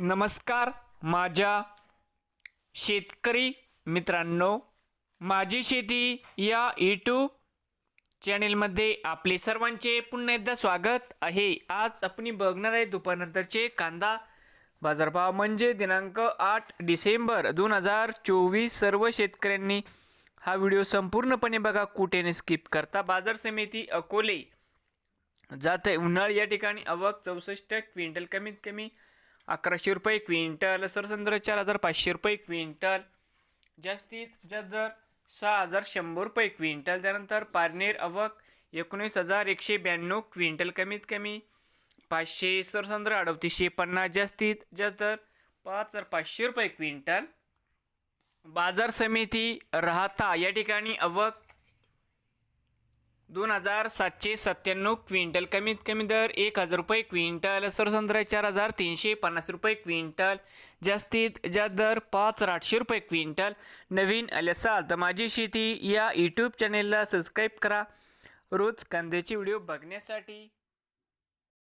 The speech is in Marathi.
नमस्कार माझ्या शेतकरी मित्रांनो. माझी शेती या यूट्यूब चॅनेलमध्ये आपले सर्वांचे पुन्हा एकदा स्वागत आहे. आज आपण बघणार आहे दुपारनंतरचे कांदा बाजारभाव म्हणजे दिनांक आठ डिसेंबर दोन हजार चोवीस. सर्व शेतकऱ्यांनी हा व्हिडिओ संपूर्णपणे बघा कुठेने स्किप करता. बाजार समिती अकोले जात आहे. उन्हाळ या ठिकाणी आवक चौसष्ट क्विंटल कमीत कमी अकराशे रुपये क्विंटल सरसंद्र चार हजार पाचशे रुपये क्विंटल. जास्तीत जास्त दर सहा हजार शंभर रुपये क्विंटल. त्यानंतर पारनेर अवक एकोणीस हजार एकशे ब्याण्णव क्विंटल कमीत कमी. पाचशे सरसंद्र अडतीसशे पन्नास. जास्तीत जास्त दर पाच हजार पाचशे रुपये क्विंटल. बाजार समिती राहता या ठिकाणी अवक दोन हजार सातशे सत्त्याण्णव क्विंटल. कमीत कमी दर एक हजार रुपये क्विंटल. सरसंद्र चार हजार तीनशे पन्नास रुपये क्विंटल. जास्तीत जास्त दर पाच हजार आठशे रुपये क्विंटल. नवीन आले असाल तर माझी शेती या यूट्यूब चॅनेलला सबस्क्राईब करा. रोज कांद्याचे व्हिडिओ बघण्यासाठी.